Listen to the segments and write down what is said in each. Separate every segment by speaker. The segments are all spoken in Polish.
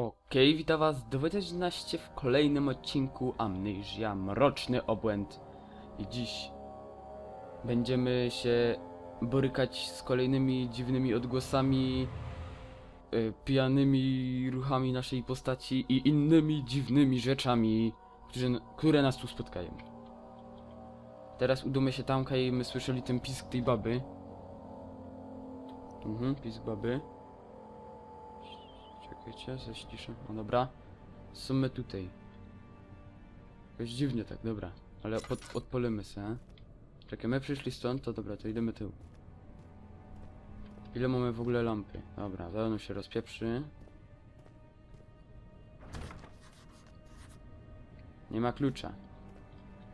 Speaker 1: Okej, witam was 2011 w kolejnym odcinku Amnesia Mroczny Obłęd. I dziś będziemy się borykać z kolejnymi dziwnymi odgłosami, y, pijanymi ruchami naszej postaci i innymi dziwnymi rzeczami, którzy, które nas tu spotkają. Teraz udamy się tam, kaj my słyszeli ten pisk tej baby. Mhm, pisk baby. Czekajcie, zaściszę. No dobra. Są my tutaj. Jakoś dziwnie tak, dobra. Ale pod, odpolimy se. Czekaj, my przyszli stąd, to dobra, to idziemy tył. Ile mamy w ogóle lampy? Dobra, zaraz się rozpieprzy. Nie ma klucza.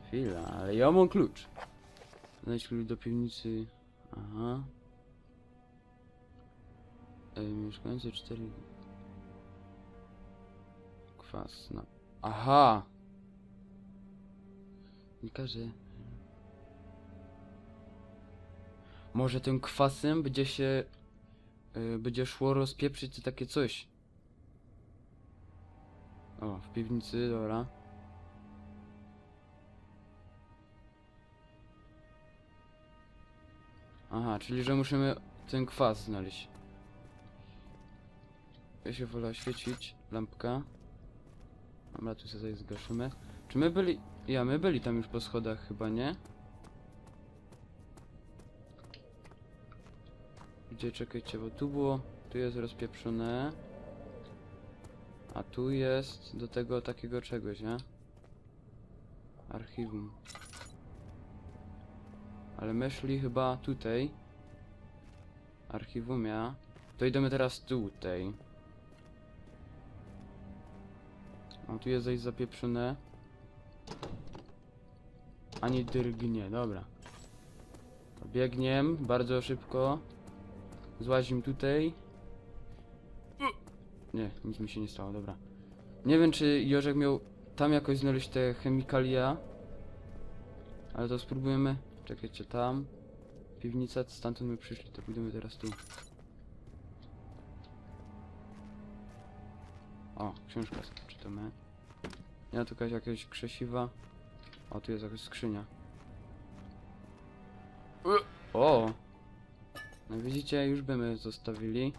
Speaker 1: Chwila, ale ja mam klucz. Znajdź klucz do piwnicy. Aha. E, mieszkający kwas, no. Aha! Nie każe. Może tym kwasem będzie się... y, będzie szło rozpieprzyć takie coś. O, w piwnicy, dobra. Aha, czyli że musimy ten kwas znaleźć. Ja się wolę oświecić, lampka. Dobra, tu sobie zgaszymy. Czy my byli... Ja, my byli tam już po schodach chyba, nie? Gdzie, czekajcie, bo tu było... Tu jest rozpieprzone. A tu jest do tego takiego czegoś, nie? Archiwum. Ale my szli chyba tutaj. Archiwum, ja. To idziemy teraz tutaj. A tu jest zaś zapieprzone. Ani drgnie, dobra. To Biegiem bardzo szybko. Złazim tutaj. Nie, nic mi się nie stało, dobra. Nie wiem, czy Jorzek miał tam jakoś znaleźć te chemikalia. Ale to spróbujemy. Czekajcie, tam. Piwnica, stamtąd my przyszli, to pójdziemy teraz tu. O, książka czytamy. Ja tu jakaś jakieś krzesiwa. O, tu jest jakaś skrzynia. O! No widzicie, już by my zostawili.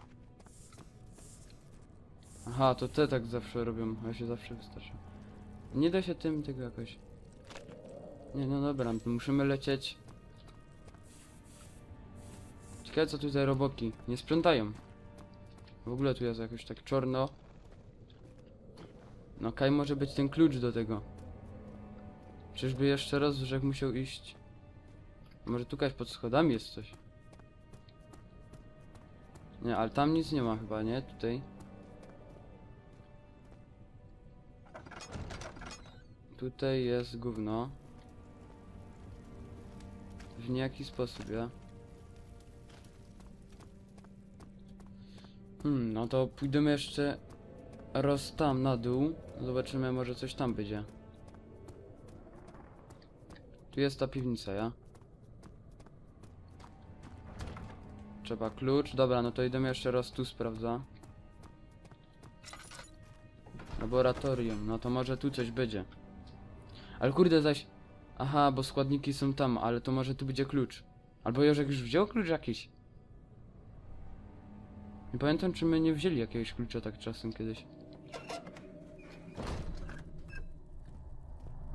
Speaker 1: Aha, to te tak zawsze robią, ja się zawsze wystarczy. Nie da się tym tego jakoś... Nie, no dobra, musimy lecieć. Ciekawe co tu za roboki. Nie sprzątają. W ogóle tu jest jakoś tak czarno. No Kaj może być ten klucz do tego. Czyżby jeszcze raz Rzek musiał iść? Może tu Kaj pod schodami jest coś? Nie, ale tam nic nie ma chyba, nie? Tutaj. Tutaj jest gówno. W niejaki sposób, ja. Hmm, no to pójdziemy jeszcze raz tam na dół. Zobaczymy, może coś tam będzie. Tu jest ta piwnica, ja? Trzeba klucz. Dobra, no to idę jeszcze raz tu sprawdza. Laboratorium, no to może tu coś będzie. Ale kurde zaś... Aha, bo składniki są tam, ale to może tu będzie klucz. Albo Jorzek już wziął klucz jakiś. Nie pamiętam, czy my nie wzięli jakiegoś klucza tak czasem kiedyś.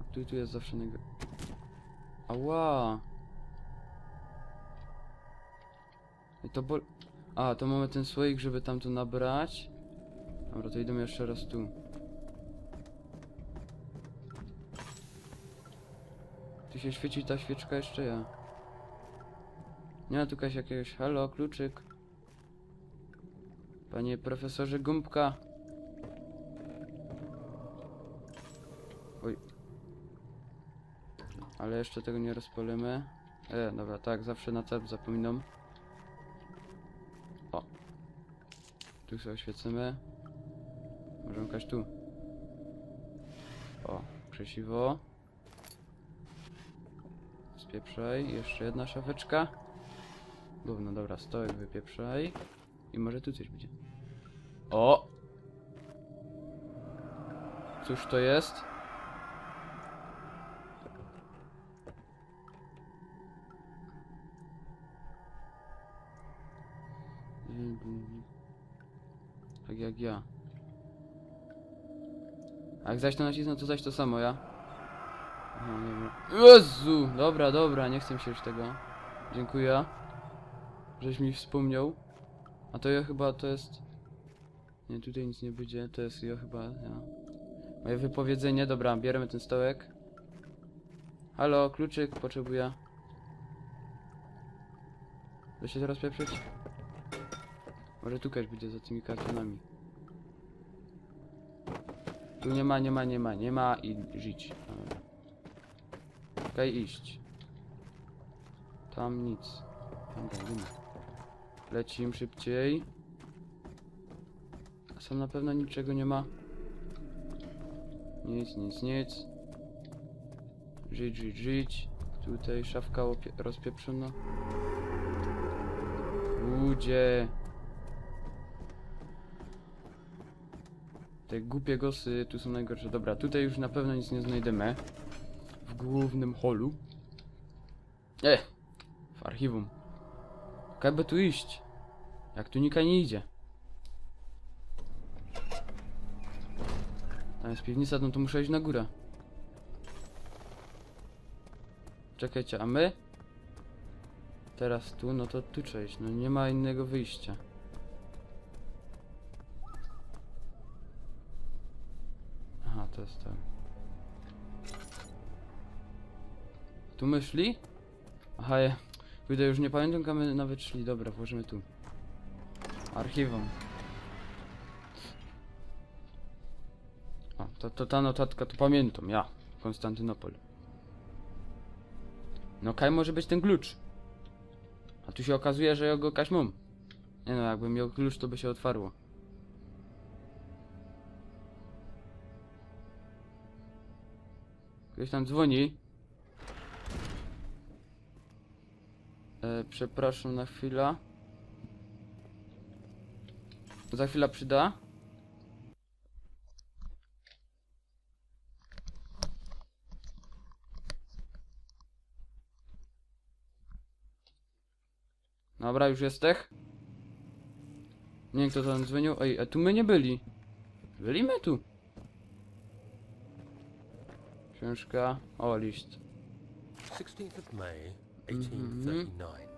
Speaker 1: A tu, tu jest zawsze nego... Ała! I to bol... A, to mamy ten słoik, żeby tam to nabrać. Dobra, to idę jeszcze raz tu. Tu się świeci ta świeczka jeszcze ja. Nie ma tu jakiegoś... Halo, kluczyk. Panie profesorze Gąbka. Oj. Ale jeszcze tego nie rozpalimy. E, dobra, tak, zawsze na cel zapominam. O. Tu sobie oświecimy. Może jakaś tu. O, krzesiwo. Spieprzaj. Jeszcze jedna szafeczka. Gówno, dobra, stołek wypieprzaj. I może tu coś będzie. O! Cóż to jest? Tak jak ja. A jak zaś to nacisnę, to zaś to samo, ja? Aha, dobra. Jezu! Dobra, dobra, nie chcę się już tego. Dziękuję. Żeś mi wspomniał. A to ja chyba to jest... Nie, tutaj nic nie będzie, to jest ja chyba, ja. Moje wypowiedzenie, dobra, bierzemy ten stołek. Halo, kluczyk potrzebuję. Da się teraz pieprzyć? Może tu też będzie za tymi kartonami. Tu nie ma, nie ma, nie ma, nie ma i żyć. Okej, iść. Tam nic. Dobra, idziemy. Lecim szybciej. A sam na pewno niczego nie ma. Nic, nic, nic. Żyć, żyć, żyć. Tutaj szafka rozpieprzona. Ludzie. Te głupie gosy tu są najgorsze. Dobra, tutaj już na pewno nic nie znajdziemy. W głównym holu. E! W archiwum. Jak by tu iść? Jak tu nika nie idzie? Tam jest piwnica, no to muszę iść na górę. Czekajcie, a my? Teraz tu, no to tu trzeba iść, no nie ma innego wyjścia. Tu my szli? Aha, ja... Kurde, już nie pamiętam, jak my nawet szli. Dobra, włożymy tu. Archiwum. O, to, to ta notatka, to pamiętam, ja. Konstantynopol. No kaj może być ten klucz. A tu się okazuje, że ja go kaś mam. Nie no, jakbym miał klucz, to by się otwarło. Ktoś tam dzwoni. E, przepraszam na chwilę. Za chwilę przyda. Dobra, już jesteś? Nie wiem kto tam dzwonił. Ej, a tu my nie byli. Byliśmy tu. Książka. O, list.
Speaker 2: 16th of May, mhm. 1839.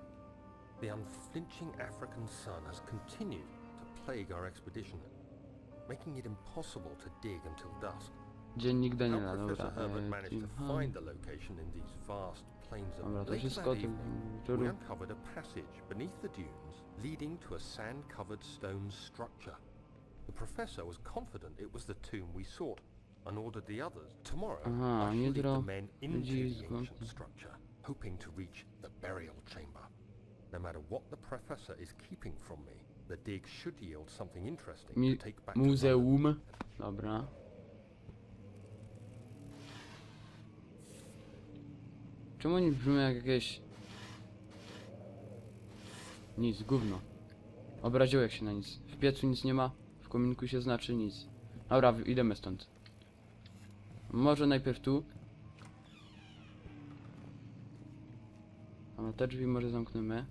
Speaker 2: The unflinching African sun has continued to plague our expedition, making it impossible to dig until dusk.
Speaker 1: Dziennik
Speaker 2: How
Speaker 1: Daniela, dobra.
Speaker 2: Professor Herbert
Speaker 1: E,
Speaker 2: managed
Speaker 1: Tim
Speaker 2: to find the location in these vast plains of
Speaker 1: Dobra, to
Speaker 2: Later
Speaker 1: wszystko
Speaker 2: that
Speaker 1: tym
Speaker 2: evening, we uncovered a passage beneath the dunes leading to a sand-covered stone structure. The professor was confident it was the tomb we sought and ordered the others tomorrow
Speaker 1: Aha,
Speaker 2: I shall lead
Speaker 1: dro-
Speaker 2: the men into the ancient structure, hoping to reach the burial chamber. No matter what the professor is keeping from me, the dig should yield something interesting
Speaker 1: Mi-
Speaker 2: to take back to London.
Speaker 1: Muzeum. Dobra. Czemu oni brzmią jak jakieś... Nic, gówno. Obraziłeś się na nic. W piecu nic nie ma, w kominku się znaczy nic. Dobra, w- idziemy stąd. Może najpierw tu. Ale te drzwi może zamkniemy.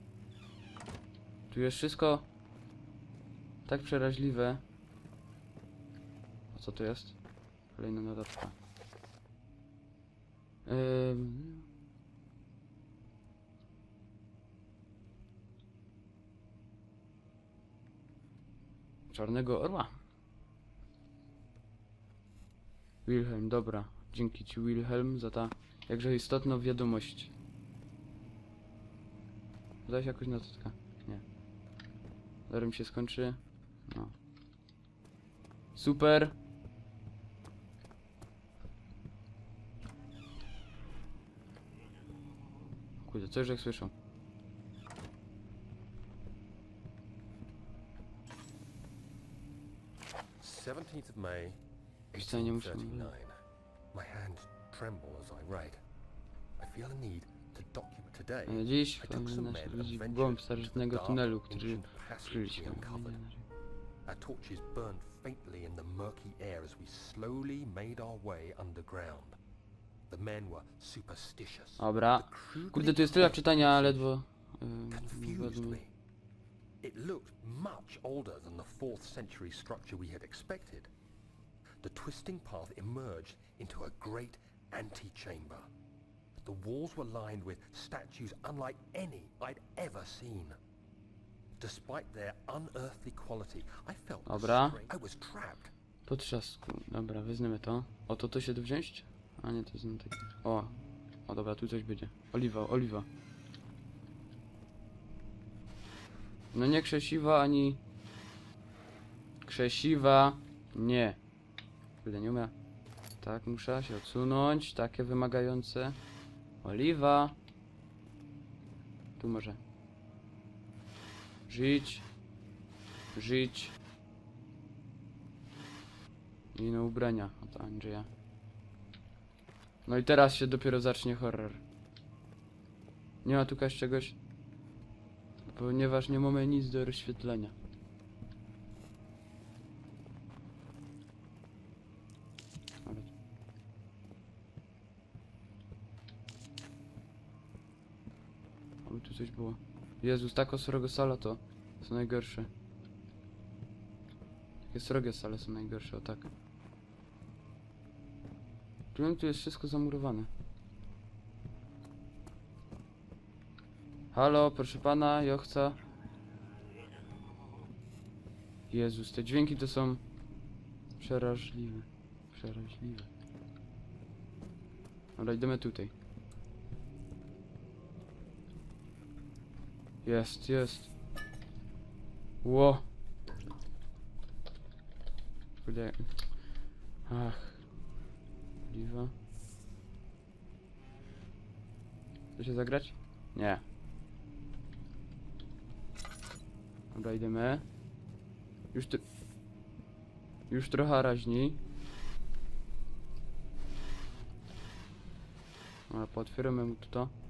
Speaker 1: Tu jest wszystko tak przeraźliwe. A co to jest? Kolejna notatka. Ym... Czarnego Orła. Wilhelm, dobra. Dzięki ci Wilhelm za ta jakże istotną wiadomość. Zaś jakoś notatka. Nie. Zaraz się skończy. No. Super. Kurde, coś jak słyszą.
Speaker 2: Seventeenth of May,
Speaker 1: Wcale nie muszę
Speaker 2: 1839. My hands tremble as I write. I feel a need to document today.
Speaker 1: E, Dziś
Speaker 2: I took some men
Speaker 1: ludzi w głąb starożytnego tunelu, którzy
Speaker 2: uncovered. Our torches burned faintly in the murky air as we slowly made our way underground. The men were superstitious.
Speaker 1: Dobra. Kurde, tu jest tyle czytania, ledwo... Yy,
Speaker 2: confused
Speaker 1: ledwo-
Speaker 2: me. It looked much older than the 4th century structure we had expected. The twisting path emerged into a great antechamber. The walls were lined with statues unlike any I'd ever seen. Despite their unearthly quality, I felt
Speaker 1: Dobra.
Speaker 2: I was trapped.
Speaker 1: Po trzasku. Dobra, wezmę to. O, to to się tu wziąć? A nie, to jest no takie... O. O, dobra, tu coś będzie. Oliwa, oliwa. No nie krzesiwa, ani... Krzesiwa. Nie. Umiem. Tak, muszę się odsunąć. Takie wymagające. Oliwa. Tu może. Żyć. Żyć. I na ubrania od Andrzeja. No i teraz się dopiero zacznie horror. Nie ma tu kaś czegoś? Ponieważ nie mamy nic do rozświetlenia. Ale... Oby tu coś było. Jezus, tak srogo sala to są najgorsze. Takie srogie sale są najgorsze, o tak. Tu tu jest wszystko zamurowane. Halo, proszę pana, Jochca. Jezus, te dźwięki to są przeraźliwe. Przeraźliwe. Dobra, idziemy tutaj. Jest, jest. Ło. Kurde. Ach. Oliwa. Chce się zagrać? Nie. Dobra, idziemy. Już ty... Już trochę raźni. Ale pootwieramy mu to.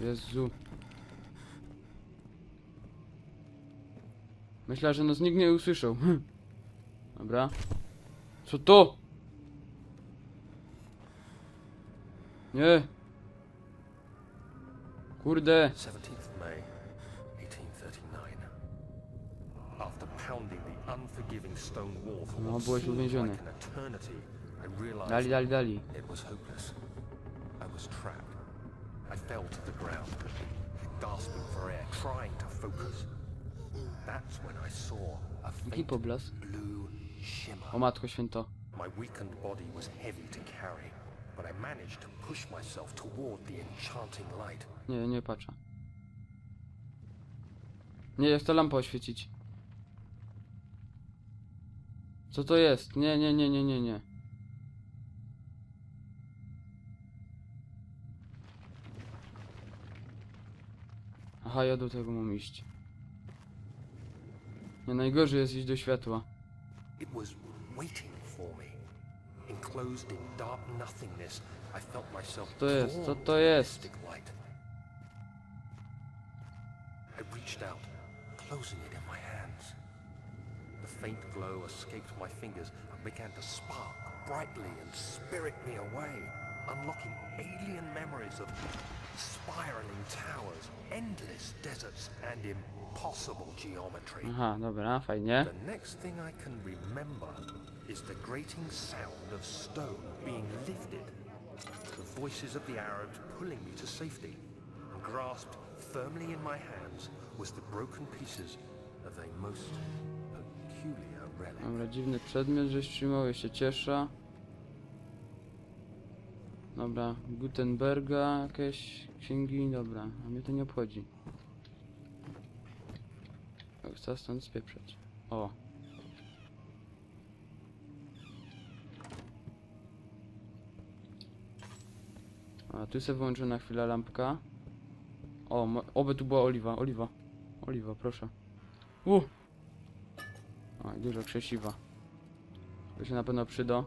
Speaker 1: Jezu. Myślę, że nas nikt nie usłyszał. Hm. Dobra. Co to? Nie. Kurde.
Speaker 2: 17th May, 1839. After pounding the unforgiving stone wall for
Speaker 1: No, byłeś uwięziony. Dali, dali, dali.
Speaker 2: I was fell to the ground, gasping for air, trying to focus. That's when I saw a faint
Speaker 1: poblask?
Speaker 2: blue shimmer.
Speaker 1: O matko święto.
Speaker 2: My weakened body was heavy to carry, but I managed to push myself toward the enchanting light.
Speaker 1: Nie, nie patrzę. Nie, ja chcę lampę oświecić. Co to jest? Nie, nie, nie, nie, nie, nie. Aha, ja do tego mam iść. Nie, najgorzej jest iść do światła.
Speaker 2: It was waiting for me. Enclosed in dark nothingness, I felt myself
Speaker 1: to jest? Co
Speaker 2: to
Speaker 1: jest?
Speaker 2: I reached out, closing it in my hands. The faint glow escaped my fingers and began to spark brightly and spirit me away, unlocking alien memories of spiraling towers, endless deserts, and impossible geometry.
Speaker 1: Aha, dobra, fajnie.
Speaker 2: The next thing I can remember is the grating sound of stone being lifted, the voices of the Arabs pulling me to safety, and grasped firmly in my hands was the broken pieces of a most peculiar relic.
Speaker 1: Dobra, dziwny przedmiot, żeś trzymał, się cieszę. Dobra, Gutenberga, jakieś księgi, dobra, a mnie to nie obchodzi. Chcę stąd spieprzeć. O. A tu sobie włączę na chwilę lampka. O, oby tu była oliwa, oliwa. Oliwa, proszę. I dużo krzesiwa. To się na pewno przyda.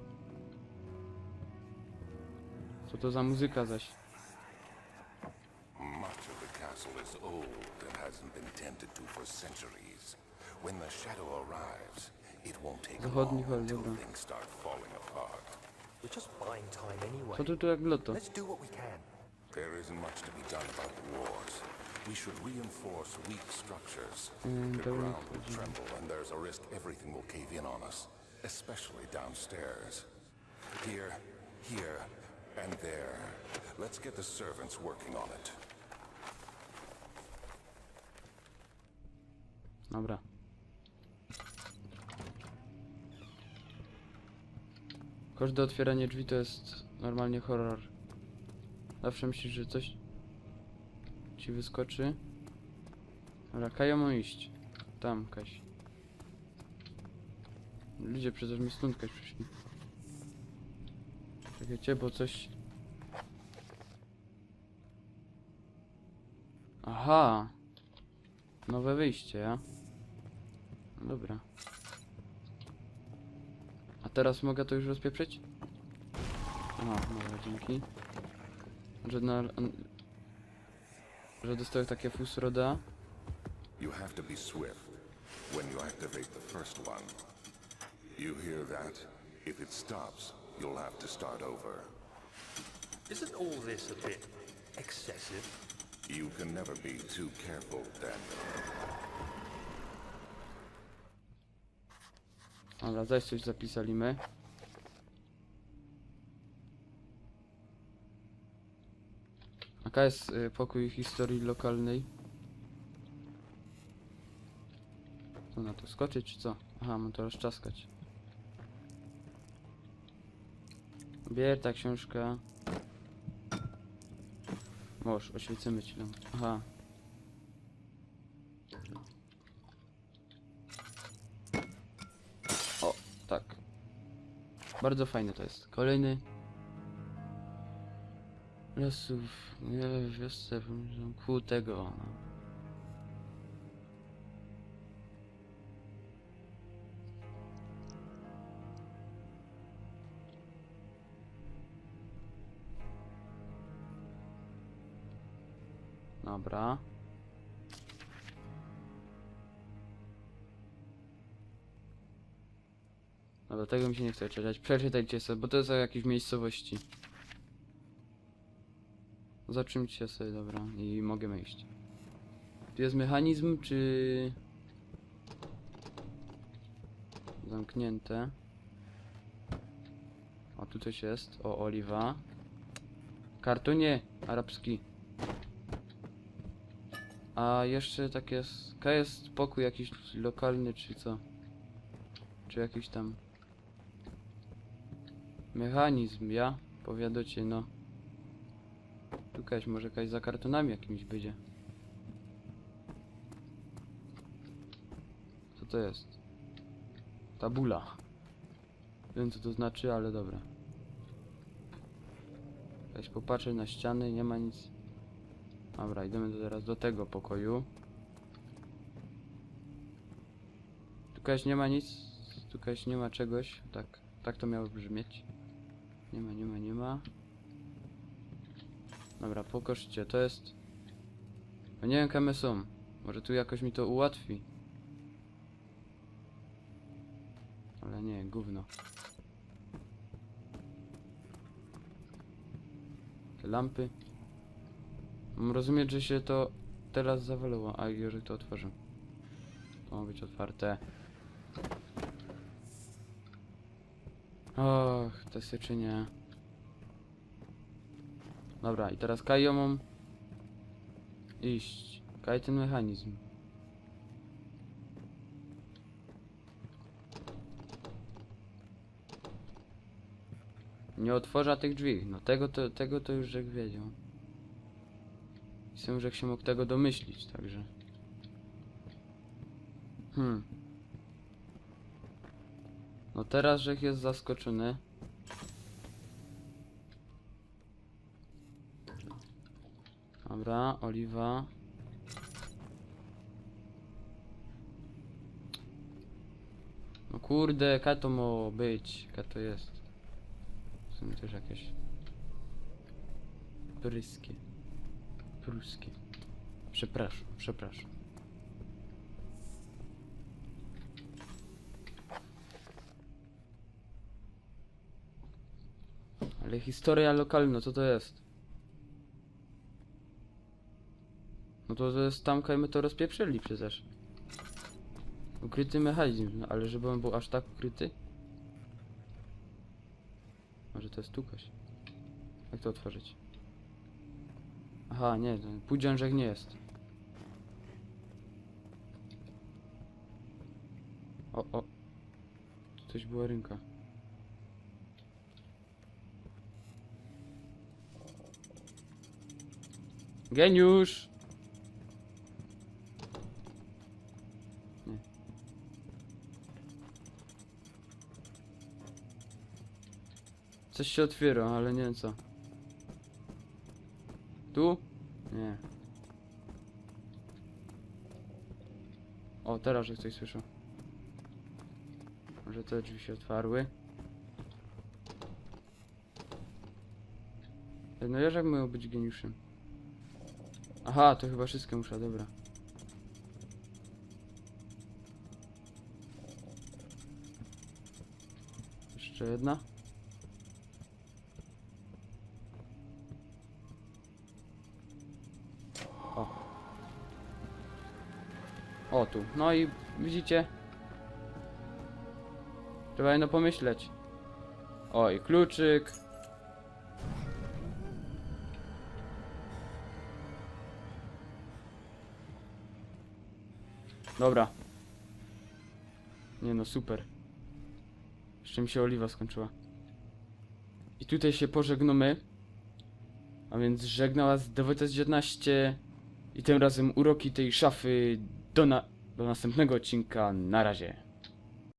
Speaker 1: Co to za muzyka zaś?
Speaker 3: castle is old and hasn't been tended to for centuries. When the shadow arrives, it won't take
Speaker 1: Zachodni
Speaker 3: long until
Speaker 1: dobra.
Speaker 3: things start falling apart.
Speaker 2: We're just buying time anyway.
Speaker 1: Co tu tu jak loto?
Speaker 2: Let's do what we can.
Speaker 3: There isn't much to be done about the wars. We should reinforce weak structures.
Speaker 1: Mm,
Speaker 3: the
Speaker 1: dobra,
Speaker 3: ground will tremble and there's a risk everything will cave in on us, especially downstairs. Here, here, and there. Let's get the servants working on it.
Speaker 1: Dobra. Każde otwieranie drzwi to jest normalnie horror. Zawsze myślisz, że coś ci wyskoczy. Dobra, Kaja ma iść. Tam, Kaś. Ludzie przecież mi stąd Kaś przyszli. Czekajcie, bo coś... Aha! Nowe wyjście, ja? No Dobra. A teraz mogę to już rozpieprzyć? Aha, dobra, dzięki. Że na... Że dostaję takie fusroda.
Speaker 3: You have to be swift when you activate the first one. You hear that? If it stops, you'll have to start over.
Speaker 2: Isn't all this a bit excessive?
Speaker 3: You can never be too careful, Daniel.
Speaker 1: Dobra, zaś coś zapisali my. Jaka jest y, pokój historii lokalnej? Co na to skoczyć czy co? Aha, mam to rozczaskać. Bier ta książka. Możesz, oświecimy ci. Aha. O, tak. Bardzo fajne to jest. Kolejny. Lasów. Nie, w wiosce. Ku tego. No. Dobra. No do tego mi się nie chce czytać. Przeczytajcie sobie, bo to jest o jakiejś miejscowości. Zatrzymcie sobie, dobra, i mogę iść. Tu jest mechanizm, czy... Zamknięte. O, tu coś jest. O, oliwa. Kartonie arabski. A jeszcze tak jest... K jest pokój jakiś lokalny, czy co? Czy jakiś tam... Mechanizm, ja? Powiadocie, no. Tu jakaś, może jakaś za kartonami jakimś będzie. Co to jest? Tabula. Wiem co to znaczy, ale dobra. Jakaś popatrzę na ściany, nie ma nic. Dobra, idziemy teraz do tego pokoju. Tukaś nie ma nic, tukaś nie ma czegoś. Tak, tak to miało brzmieć. Nie ma, nie ma, nie ma. Dobra, pokożcie, to jest... No nie wiem, kame są. Może tu jakoś mi to ułatwi. Ale nie, gówno. Te lampy. Mam rozumieć, że się to teraz zawaliło, a jeżeli to otworzę. To ma być otwarte. Och, te syczynie. Dobra, i teraz Kajo mam iść. Kaj ten mechanizm. Nie otworza tych drzwi. No tego to, tego to już Żek wiedział. I sam Żek się mógł tego domyślić, także. Hmm. No teraz Żek jest zaskoczony. Dobra, oliwa. No kurde, jaka to ma być? Jaka to jest? Sumie też jakieś... Pryskie. Pruskie. Przepraszam, przepraszam. Ale historia lokalna, co to jest? No to to jest tamka i my to rozpieprzyli przecież. Ukryty mechanizm, no ale żeby on był aż tak ukryty? Może to jest tukaś. Jak to otworzyć? Aha, nie, półdziążek nie jest. O, o. Coś była rynka. Geniusz! Coś się otwiera, ale nie wiem co. Tu? Nie. O, teraz, że ktoś słyszał. Może te drzwi się otwarły. No Jerzak miał być geniuszem. Aha, to chyba wszystkie muszę, dobra. Jeszcze jedna. O tu. No i widzicie? Trzeba jedno pomyśleć. Oj, kluczyk. Dobra. Nie no, super. Jeszcze mi się oliwa skończyła. I tutaj się pożegnamy. A więc żegnała z Devotes 19 i tym razem uroki tej szafy do, na do następnego odcinka. Na razie.